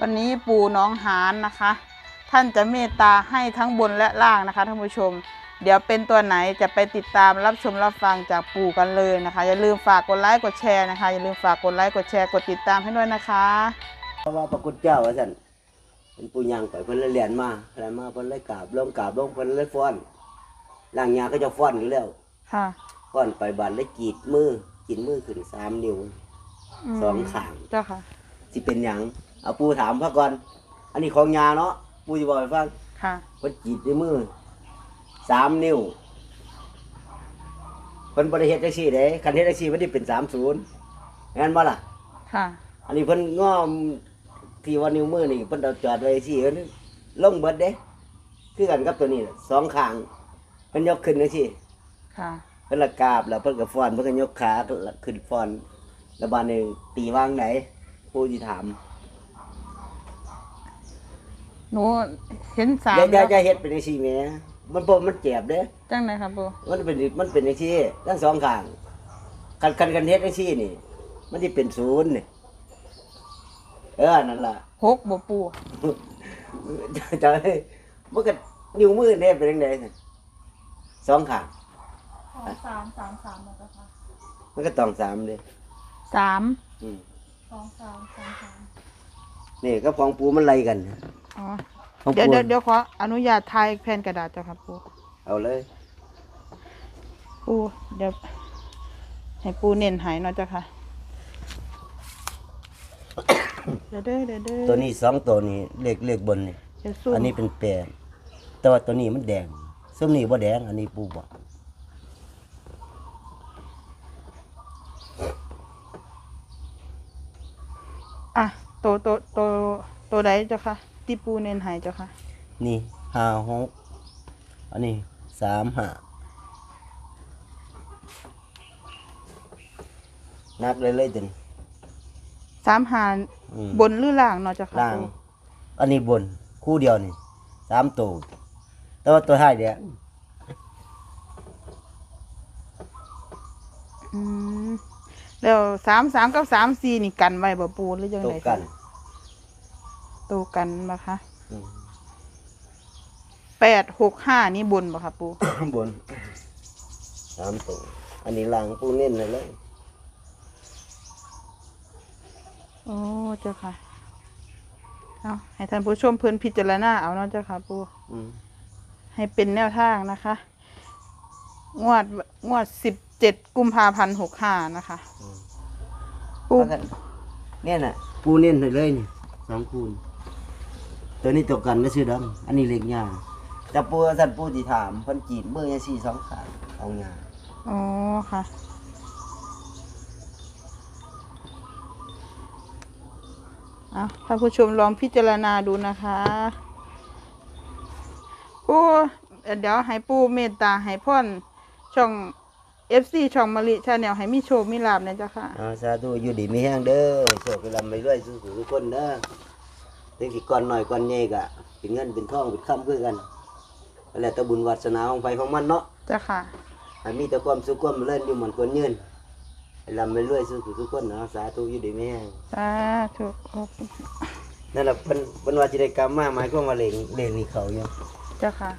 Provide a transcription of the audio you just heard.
วันนี้ปู่น้องหานนะคะ ท่านจะเมตตาให้ทั้งบนและล่างนะคะท่านผู้ชม เดี๋ยวเป็นตัวไหนจะไปติดตามรับชมรับฟังจากปู่กันเลยนะคะ อย่าลืมฝากกดไลค์กดแชร์นะคะอย่าลืมฝากกดไลค์กดแชร์กดติดตามให้ด้วยนะคะเพราะว่าพระคุณเจ้าว่าสั่นเป็นปูยังไปเพิ่นเลยเรียนมาเรียนมาเพิ่นเลยกราบลงกราบลงเพิ่นเลยฟ้อนล่างยาก็จะฟ้อนอยู่แล้วค่ะฟ้อนไปบานเลยกรีดมือกินมือขึ้นสามนิ้วมสองข้างเจ้าค่ะสิเป็นหยัง เอาปูถามพระก่อน อันนี้ของยาเนาะปูจะบอกให้ฟังค่ะเพิ่นกรีดด้วยมือสามนิ้วเพิ่นบริเฮ็ดจังซี่เด้คันเฮ็ดจังซี่มันสิเป็น30งั้นบ่ล่ะ ค่ะ อันนี้เพิ่นง้อมที่ว่านิ้วมือนี่เพิ่นเอาจอดไว้ที่เพิ่นลงเบิดเด้ คือกันกับตัวนี้แหละสองข้างเพิ่นยกขึ้นจังซี่ค่ะ เพิ่นละกราบแล้วเพิ่นก็ฟ้อนเพิ่นก็ยกขาขึ้นฟ้อนแล้วบาดนี้ตีวางไหนผู้สิถาม หนูเห็นสามอย่าอย่าแล้วอย่าเฮ็ดเป็นจังซี่แหมมันบ่มันเจ็บเด้ จังไหนครับปู่มันเป็นมันเป็นจังซี่ทั้งสองข้างคันคันกันเฮ็ดจังซี่นี่ มันสิเป็นศูนย์นี่เออนั่นล่ะ หกบ่ปู่จะให้มันก็นิ้วมือเนี่ยเป็นยังไงน่ะสองข้างสามสามสามแล้วค่ะมันก็ต้องสามเลยสามอืมสองสามสามสามนี่ก็ของปูมันไล่กัน อ๋อของเดี๋ยวปูเดี๋ยวเดี๋ยวขออนุญาตถ่ายแผ่นกระดาษเจ้าครับปู่เอาเลย ปูเดี๋ยวให้ปูเน้นใหายเนาะเจ้าค่ะ เดี๋ยวเด้อเดี๋ยวเด้อตัวนี้สองตัวนี้เลขเลขบนนี่เดี๋ยวสู้อันนี้เป็นแปดแต่ว่าตัวนี้มันแดงส้มนี่บ่แดง อันนี้ปูบอกอะตัวตัวตัวตัวใดเจ้าค่ะ ที่ปูเน้นใหายเจ้าค่ะนี่ห้าหกอันนี้สามห้านับเลยเลยจนสามหารอืมบนหรือล่างเนาะเจ้าค่ะล่าง ปูอันนี้บน คู่เดียวนี่สามตัวแต่ว่าตัวท้ายเดียวอืมแล้วสามสามกับสามสี่นี่กันไว้บ่ปูหรือยังตัวไงกัน ตัวกันมาคะอืมแปดหกห้านี่บนบ่ค่ะปู บนสามตัวอันนี้หลังปูเน้นเลยเลยโอ้เจ้าค่ะ เอาให้ท่านผู้ชมเพิ่นพิจารณาเอาเนาะเจ้าค่ะ ปู อืมให้เป็นแนวทางนะคะ งวดงวดสิบเจ็ดกุมภาพันธ์หกห้านะคะ ปู แล้วก็เนี่ยน่ะปูเน้นเลยเลยนี่สองคูณ ตัวนี้ตัวกันก็ชื่อดำอันนี้เล็กยาแต่ปูสันปูที่ถามเพันจีบมือยังสี่สองขาเอางาอ๋อค่ะ เอาท่านผู้ชมลองพิจารณาดูนะคะปูเอ่อเดี๋ยวให้ปูเมตตาให้พ่อนช่อง FC ช่องมะลิชาแนลให้มีโชคมีลาบนะเจ้าค่ะอาสาธุอยู่ดีมีแห้งเด้อโชคลำไปด้วยสู้ๆทุกคนเด้อ ถึงที่ก่อนหน่อยก่อนใหญ่กะเป็นเงินเป็นทองเป็นคำคือกันแล้วแต่บุญวัสนาของไปของมันเนาะเจ้าค่ะให้มีแต่ความสุขความเจริญอยู่เหมือนคนยืนให้ลำไปเรื่อยสู้ทุกคนนะสาธุอยู่ดีแม่สาธุขอบคุณนั่นแหละเป็นเป็นว่าจิได้กรรมมาหมายความว่าเลงเลงนี่เขาอยู่เจ้าค่ะ